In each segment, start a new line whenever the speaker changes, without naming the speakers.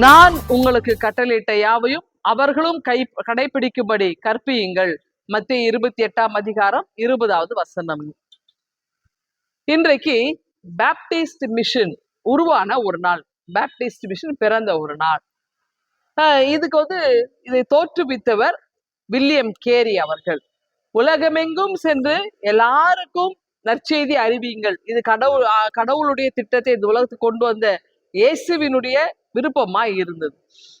நான் உங்களுக்கு கட்டளையிட்ட யாவையும் அவர்களும் கை கடைபிடிக்கும்படி கற்பியுங்கள். மத்திய இருபத்தி எட்டாம் அதிகாரம் இருபதாவது வசனம். இன்றைக்கு பேப்டிஸ்ட் மிஷன் உருவான ஒரு நாள். பேப்டிஸ்ட் மிஷன் பிறந்த ஒரு நாள். ஆஹ் இதுக்கு வந்து இதை தோற்றுவித்தவர் வில்லியம் கேரி அவர்கள். உலகமெங்கும் சென்று எல்லாருக்கும் நற்செய்தி அறிவியுங்கள். இது கடவுள் கடவுளுடைய திட்டத்தை இந்த உலகத்துக்கு கொண்டு வந்த இயேசுவினுடைய விருப்பமா இருந்தது.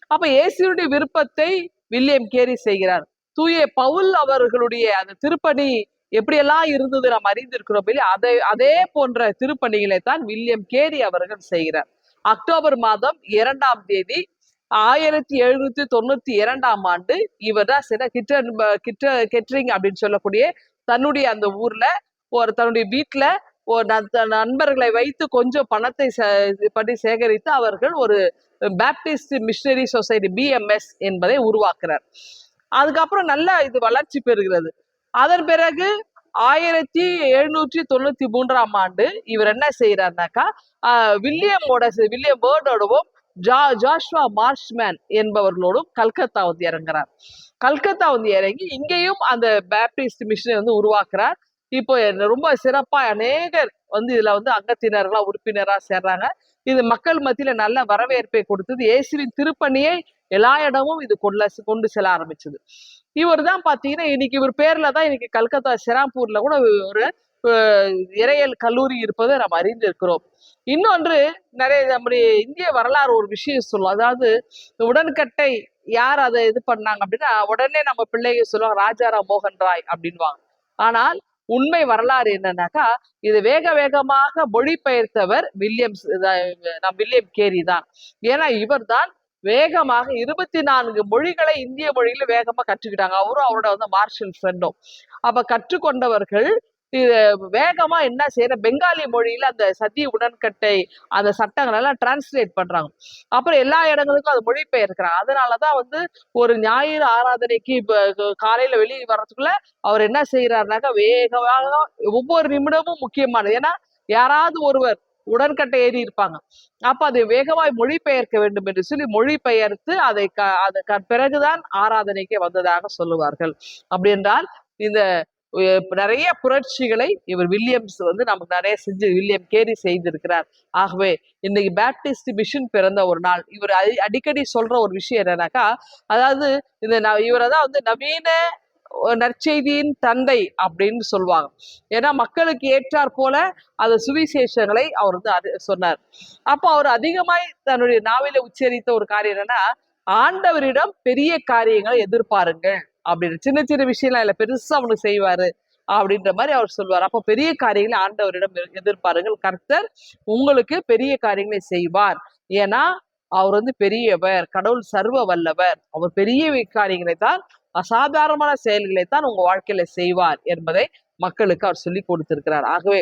அப்ப இயேசுடைய விருப்பத்தை வில்லியம் கேரி செய்கிறார். தூய பவுல் அவர்களுடைய அந்த திருப்பணி எப்படியெல்லாம் இருந்தது நாம் அறிந்திருக்கிறோம் இல்லையா? அதே அதே போன்ற திருப்பணிகளை தான் வில்லியம் கேரி அவர்கள் செய்கிறார். அக்டோபர் மாதம் இரண்டாம் தேதி ஆயிரத்தி எழுநூத்தி தொண்ணூத்தி இரண்டாம் ஆண்டு இவர் தான் சில கிட்ட கிட்ட கெட்ரிங் அப்படின்னு சொல்லக்கூடிய தன்னுடைய அந்த ஊர்ல ஒரு தன்னுடைய வீட்டுல நண்பர்களை வைத்து கொஞ்சம் பணத்தை சே- இது பண்ணி சேகரித்து அவர்கள் ஒரு பேப்டிஸ்ட் மிஷினரி சொசைட்டி பிஎம்எஸ் என்பதை உருவாக்குறார். அதுக்கப்புறம் நல்ல இது வளர்ச்சி பெறுகிறது. அதன் பிறகு ஆயிரத்தி எழுநூற்றி தொண்ணூத்தி மூன்றாம் ஆண்டு இவர் என்ன செய்யறாருனாக்கா வில்லியமோட வில்லியம் பேர்டோடவும் ஜா ஜாஷ்வா மார்ஷ்மேன் என்பவர்களோடும் கல்கத்தா வந்து இறங்குறார். கல்கத்தா வந்து இறங்கி இங்கேயும் அந்த பேப்டிஸ்ட் மிஷனை வந்து உருவாக்குறார். இப்போ ரொம்ப சிறப்பா அநேகர் வந்து இதுல வந்து அங்கத்தினர்களா உறுப்பினரா சேர்றாங்க. இது மக்கள் மத்தியில நல்ல வரவேற்பை கொடுத்தது. இயேசுவின் திருப்பணியை எல்லா இடமும் இது கொள்ள கொண்டு செல்ல ஆரம்பிச்சது. இவர் தான் பாத்தீங்கன்னா இன்னைக்கு இவர் பேர்ல தான் இன்னைக்கு கல்கத்தா சிராம்பூர்ல கூட ஒரு இறையல் கல்லூரி இருப்பதை நாம் அறிந்திருக்கிறோம். இன்னொன்று நிறைய நம்முடைய இந்திய வரலாறு ஒரு விஷயம் சொல்லும். அதாவது உடன்கட்டை யார் அதை இது பண்ணாங்க அப்படின்னா உடனே நம்ம பிள்ளைங்க சொல்லுவாங்க ராஜாராம் மோகன் ராய் அப்படின்வாங்க ஆனால் உண்மை வரலாறு என்னன்னாக்கா இது வேக வேகமாக மொழிபெயர்த்தவர் வில்லியம்ஸ் நம் வில்லியம் கேரி தான். ஏன்னா இவர் தான் வேகமாக இருபத்தி நான்கு மொழிகளை இந்திய மொழியில வேகமா கற்றுக்கிட்டாங்க. அவரும் அவரோட வந்து மார்ஷல் ஃப்ரெண்டும். அப்ப கற்றுக்கொண்டவர்கள் வேகமா என்ன செய்யற பெங்காலி மொழியில அந்த சதி உடன்கட்டை அந்த சட்டங்கள் எல்லாம் டிரான்ஸ்லேட் பண்றாங்க. அப்புறம் எல்லா இடங்களுக்கும் அது மொழிபெயர்க்கிறாங்க. அதனாலதான் வந்து ஒரு ஞாயிறு ஆராதனைக்கு இப்ப காலையில வெளியே வர்றதுக்குள்ள அவர் என்ன செய்யறாருனாக்கா வேகமாக ஒவ்வொரு நிமிடமும் முக்கியமானது. ஏன்னா யாராவது ஒருவர் உடன்கட்டை ஏறி இருப்பாங்க. அப்ப அதை வேகமாய் மொழிபெயர்க்க வேண்டும் என்று சொல்லி மொழிபெயர்த்து அதை க அதை பிறகுதான் ஆராதனைக்கு வந்ததாக சொல்லுவார்கள். அப்படி என்றால் இந்த நிறைய புரட்சிகளை இவர் வில்லியம்ஸ் வந்து நமக்கு நிறைய செஞ்சு வில்லியம் கேரி செய்திருக்கிறார். ஆகவே இன்னைக்கு பேப்டிஸ்ட் மிஷின் பிறந்த ஒரு நாள். இவர் அடிக்கடி சொல்ற ஒரு விஷயம் என்னன்னாக்கா அதாவது இந்த ந- இவரை தான் வந்து நவீன நற்செய்தியின் தந்தை அப்படின்னு சொல்லுவாங்க. ஏன்னா மக்களுக்கு ஏற்றாற் போல அந்த சுவிசேஷங்களை அவர் வந்து சொன்னார். அப்போ அவர் அதிகமாய் தன்னுடைய நாவில உச்சரித்த ஒரு காரியம் என்னன்னா ஆண்டவரிடம் பெரிய காரியங்களை எதிர்பாருங்கள். அப்படின்னு சின்ன சின்ன விஷயம்லாம் இல்ல பெருசா அவனுக்கு செய்வாரு அப்படின்ற மாதிரி அவர் சொல்வார். அப்போ பெரிய காரியங்களை ஆண்டவரிடம் எதிர்பாருங்கள். கர்த்தர் உங்களுக்கு பெரிய காரியங்களை செய்வார். ஏன்னா அவர் வந்து பெரியவர் கடவுள் சர்வ வல்லவர். அவர் பெரிய காரியங்களை தான் அசாதாரணமான செயல்களை தான் உங்க வாழ்க்கையில செய்வார் என்பதை மக்களுக்கு அவர் சொல்லி கொடுத்திருக்கிறார். ஆகவே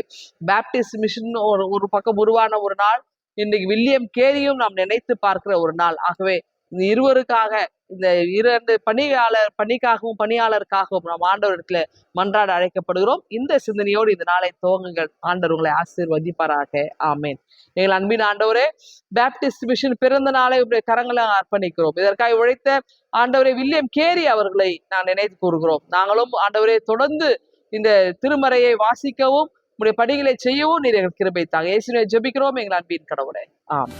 பேப்டிஸ்ட் மிஷன் ஒரு ஒரு பக்கம் உருவான ஒரு நாள் இன்னைக்கு வில்லியம் கேரியும் நாம் நினைத்து பார்க்கிற ஒரு நாள். ஆகவே இருவருக்காக இந்த இரண்டு பணியாளர் பணிக்காகவும் பணியாளருக்காகவும் நாம் ஆண்டவரிடத்துல மன்றாட அழைக்கப்படுகிறோம். இந்த சிந்தனையோடு இந்த நாளை துவங்குங்கள். ஆண்டவர் உங்களை ஆசீர்வதிப்பாராக. ஆமேன். எங்கள் அன்பின் ஆண்டவரே பேப்டிஸ்ட் மிஷின் பிறந்த நாளை உடைய கரங்களை அர்ப்பணிக்கிறோம். இதற்காக உழைத்த ஆண்டவரே வில்லியம் கேரி அவர்களை நான் நினைத்து கூறுகிறோம். நாங்களும் ஆண்டவரே தொடர்ந்து இந்த திருமறையை வாசிக்கவும் உடைய பணிகளை செய்யவும் நீர் எங்கள் கிருபை தாங்க இயேசுவை ஜெபிக்கிறோம் எங்கள் அன்பின் கடவுளை. ஆம்